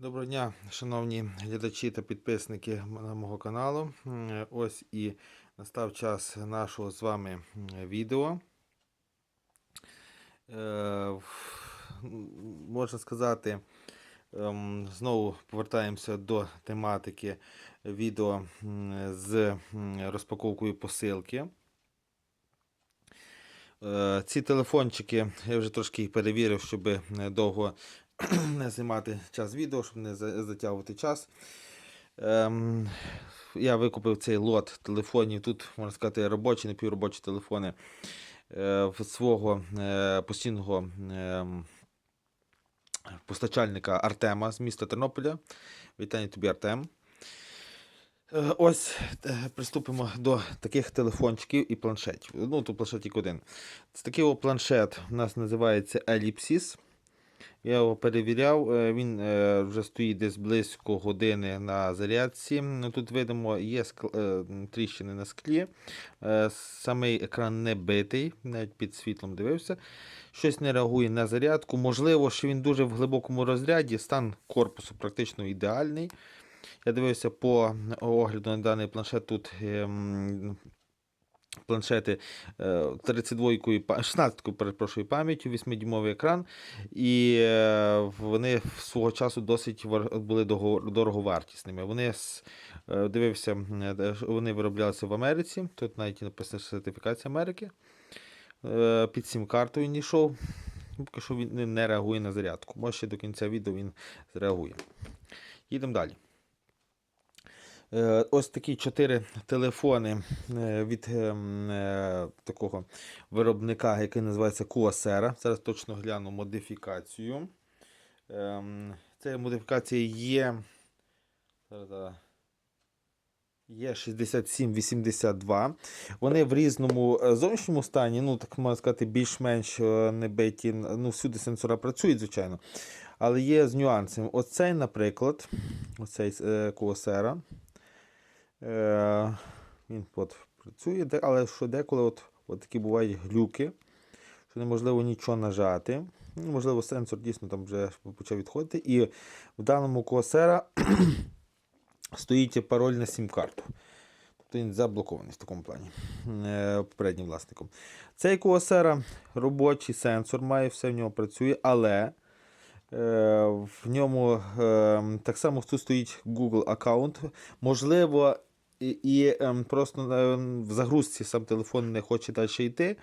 Доброго дня, шановні глядачі та підписники на мого каналу. Ось і настав час нашого з вами відео. Е, Можна сказати, ем, знову повертаємося до тематики відео з розпаковкою посилки. Е, Ці телефончики я вже трошки їх перевірив, щоб не довго не знімати час відео, щоб не затягувати час. Ем, я викупив цей лот телефонів. Тут, можна сказати, робочі, напівробочі телефони е, свого е, постійного ем, постачальника Артема з міста Тернополя. Вітання тобі, Артем. Е, Ось е, приступимо до таких телефончиків і планшетів. Ну, тут планшет один. Такий планшет у нас називається Ellipsis. Я його перевіряв, е, він е, вже стоїть десь близько години на зарядці. Ну, Тут видимо, є е, тріщини на склі. Самий екран не битий, навіть під світлом дивився. Щось не реагує на зарядку. Можливо, що він дуже в глибокому розряді, стан корпусу практично ідеальний. Я дивився по огляду на даний планшет. Тут ем, планшети е, 32 па- 16 перепрошую, пам'яттю, 8-дюймовий екран. І е, вони свого часу досить були дороговартісними. Вони е, дивився, е, вони вироблялися в Америці. Тут навіть написано сертифікація Америки. Е, Під сім картою не йшов. Поки що він не реагує на зарядку. Може ще до кінця відео він зреагує. Їдемо далі. Е, Ось такі чотири телефони е, від е, такого виробника, який називається Куасера. Зараз точно гляну модифікацію. Це модифікація є. Є 6782. Вони в різному зовнішньому стані, ну так можна сказати, більш-менш не. Ну, всюди сенсора працюють, звичайно. Але є з нюансами. Оцей, наприклад, оцей е, Куасера. Е, він от працює, але що деколи от, от такі бувають глюки, що неможливо нічого нажати. Ну, Можливо, сенсор дійсно там вже почав відходити. І в даному Куасера стоїть пароль на сім-карту. Тобто він заблокований в такому плані е, попереднім власником. Цей Куасера робочий сенсор має, все в нього працює, але е, в ньому е, так само тут стоїть Google аккаунт. Можливо, і, ем, просто е, в загрузці сам телефон не хоче далі йти.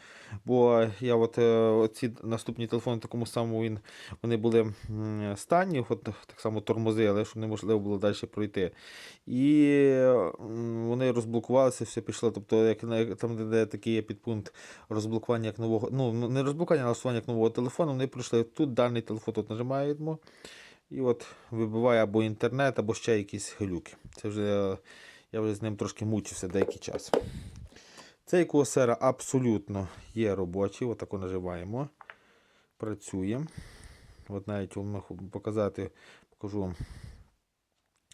Бо я от е, ці наступні телефони в такому самому він, вони були м, стані, от так само тормозили, що неможливо було далі пройти. І м, вони розблокувалися, все пішло. Тобто, як там, де, такий є підпункт розблокування як нового, ну не розблокування, а налаштування як нового телефону, вони прийшли тут даний телефон тут нажимаємо. І от вибиває або інтернет, або ще якісь глюки. Це вже я вже з ним трошки мучився деякий час. Цей куасера абсолютно є робочий, отако нажимаємо. Працює. От навіть вам показати, покажу вам.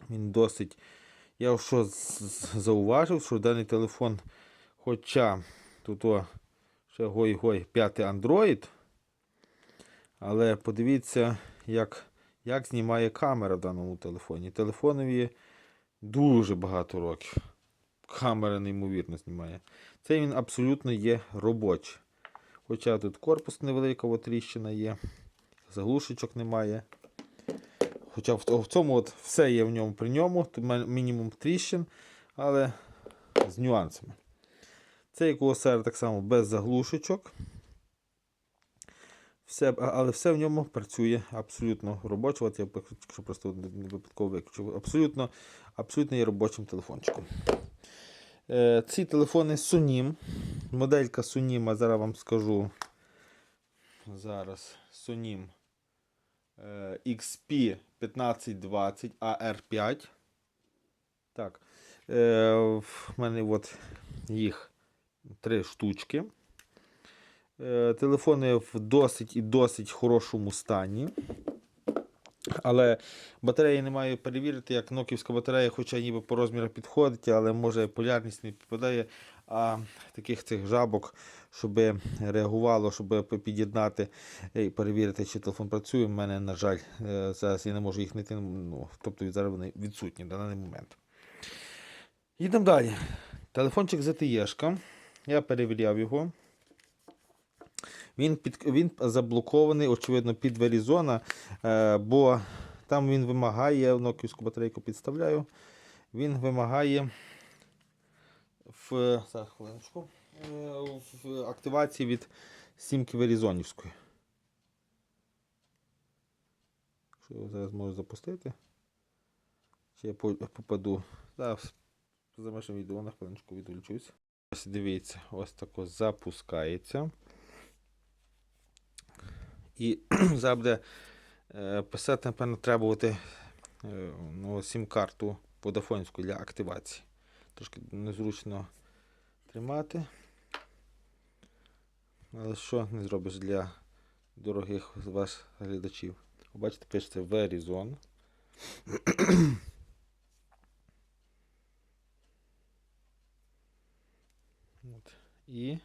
Він досить. Я що зауважив, що даний телефон, хоча тут о, ще гой-гой 5 Android, але подивіться, як, як знімає камера в даному телефоні. Телефонові дуже багато років. Камера неймовірно знімає. Це він абсолютно є робочий. Хоча тут корпус невелика, от тріщина є, заглушечок немає. Хоча в, цьому от все є в ньому при ньому, мінімум тріщин, але з нюансами. Цей QSR так само без заглушечок. Все, але все в ньому працює абсолютно робоче. От я якщо просто випадково виключив, абсолютно, абсолютно є робочим телефончиком. Е, ці телефони Sunim. Моделька Sunim, зараз вам скажу. Зараз Sunim е, XP 1520 AR5. Так. Е, в мене от їх три штучки. Е, телефони в досить і досить хорошому стані. Але батареї не маю перевірити, як ноківська батарея, хоча ніби по розмірах підходить, але може полярність не підпадає. А таких цих жабок, щоб реагувало, щоб під'єднати і перевірити, чи телефон працює. У мене, на жаль, е, зараз я не можу їх знайти. Ну, тобто зараз вони відсутні на даний момент. Їдемо далі. Телефончик ZTE. Я перевіряв його. Він, під, він заблокований, очевидно, під Verizon, е, бо там він вимагає, ноківську батарейку підставляю, він вимагає в, хвилиночку, е, в активації від сімки Verizonівської. Що я зараз можу запустити? Чи я попаду? Зараз за межами відео на хвилиночку відволічусь. Ось дивіться, ось тако запускається. І зараз е, писати, напевно, треба буде ну, сім-карту подафонську для активації. Трошки незручно тримати. Але що не зробиш для дорогих вас глядачів? Бачите, пишеться Verizon. І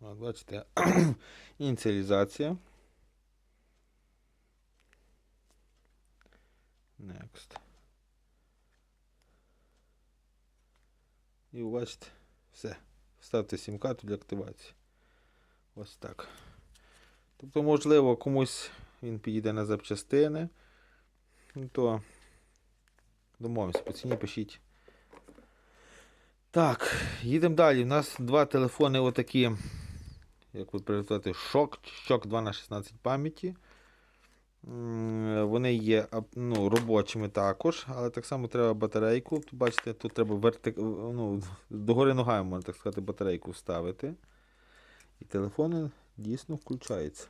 От, бачите, ініціалізація. Next. І бачите, все. Ставте сім-карту для активації. Ось так. Тобто, можливо, комусь він підійде на запчастини. Ну, То домовимося, по ціні пишіть. Так, їдемо далі. У нас два телефони отакі, як ви приготувати, шок, шок 2 на 16 пам'яті. Вони є ну, робочими також, але так само треба батарейку. Тут, бачите, тут треба вертик... ну, догори ногами, можна так сказати, батарейку вставити. І телефони дійсно включаються.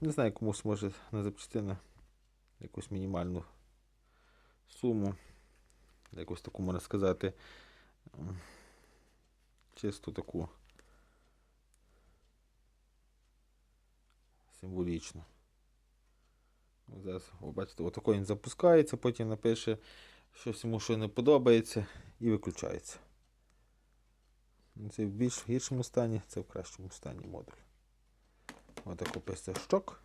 Не знаю, комусь може на запчастини якусь мінімальну суму. Якусь таку можна сказати. Чисто таку символічну. Ось Зараз, о, бачите, отако він запускається, потім напише, щось йому що не подобається і виключається. Ну, Це в більш гіршому стані, це в кращому стані модуль. Отако пише шток.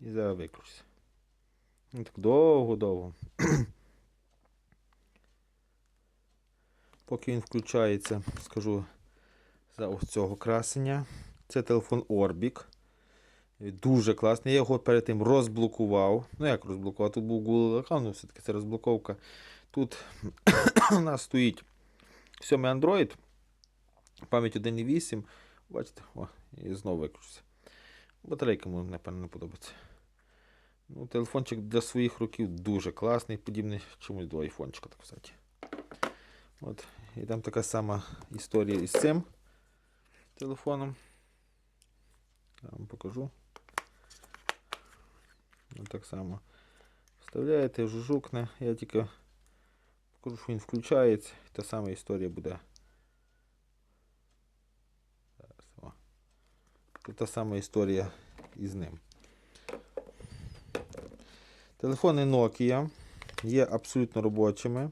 І зараз виключиться. Ну, так довго-довго. Поки він включається, скажу за ось цього красення. Це телефон Orbic. Дуже класний. Я його перед тим розблокував. Ну як розблокував? Тут був Google аккаунт, ну все-таки це розблоковка. Тут у нас стоїть 7 Android, пам'ять 1.8. Бачите, о, і знову виключився. Батарейка йому, напевно, не подобається. Ну, телефончик для своїх років дуже класний, подібний чомусь до айфончика, так сказати. От. І там така сама історія із цим телефоном. Я вам покажу. Ну, так само вставляєте, жужукне. Я тільки покажу, що він включається. Та сама історія буде. Та сама історія із ним. Телефони Nokia є абсолютно робочими.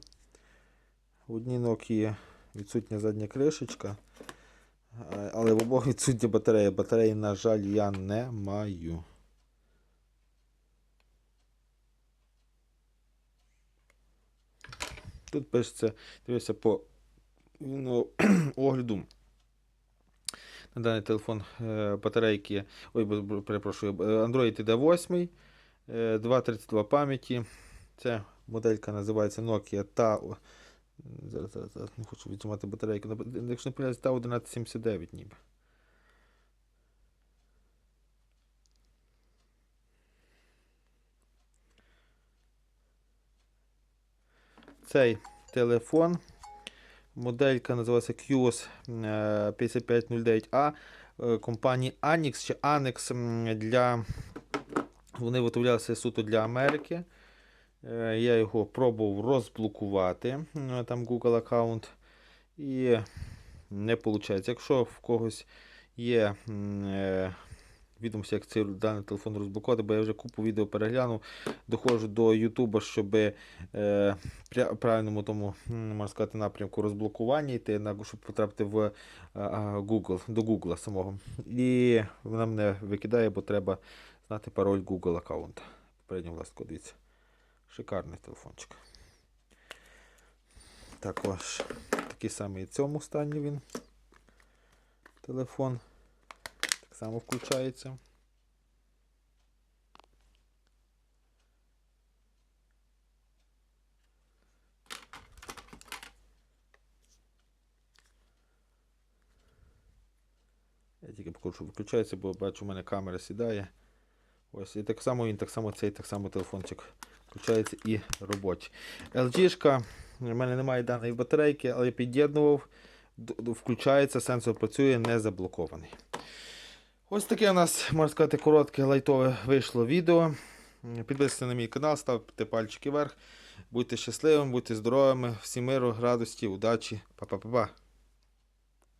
В одній Nokia відсутня задня кришечка, але в обох відсутня батарея. Батареї, на жаль, я не маю. Тут пишеться, дивися по ну, огляду. На даний телефон е, батарейки, ой, перепрошую, е, Android іде 8, е, 232 пам'яті. Ця моделька називається Nokia Tao. Зараз, зараз, зараз не хочу відзимати батарейку. Якщо не помиляюсь, Tao 1179 ніби. Цей телефон. Моделька називається QOS е, 5509A е, компанії Anix чи Annex м, для Вони виготовлялися суто для Америки. Е, Я його пробував розблокувати, е, там Google аккаунт, і не виходить. Якщо в когось є е, відомості, як цей даний телефон розблокувати, бо я вже купу відео переглянув, доходжу до Ютуба, щоб е, правильному тому, можна сказати, напрямку розблокування йти, щоб потрапити в Google, до Google самого. І вона мене викидає, бо треба знати пароль Google аккаунта. Попередньо власнику, дивіться. Шикарний телефончик. Також такий самий і в цьому стані він. Телефон. Так само включається. Я тільки покажу, що виключається, бо бачу, у мене камера сідає. Ось, і так само він, так само цей, так само телефончик включається і робочий. LG, в мене немає даної батарейки, але я під'єднував, включається, сенсор працює, не заблокований. Ось таке у нас, можна сказати, коротке лайтове вийшло відео. Підписуйтесь на мій канал, ставте пальчики вверх. Будьте щасливими, будьте здоровими, всім миру, радості, удачі. Па-па-па-па.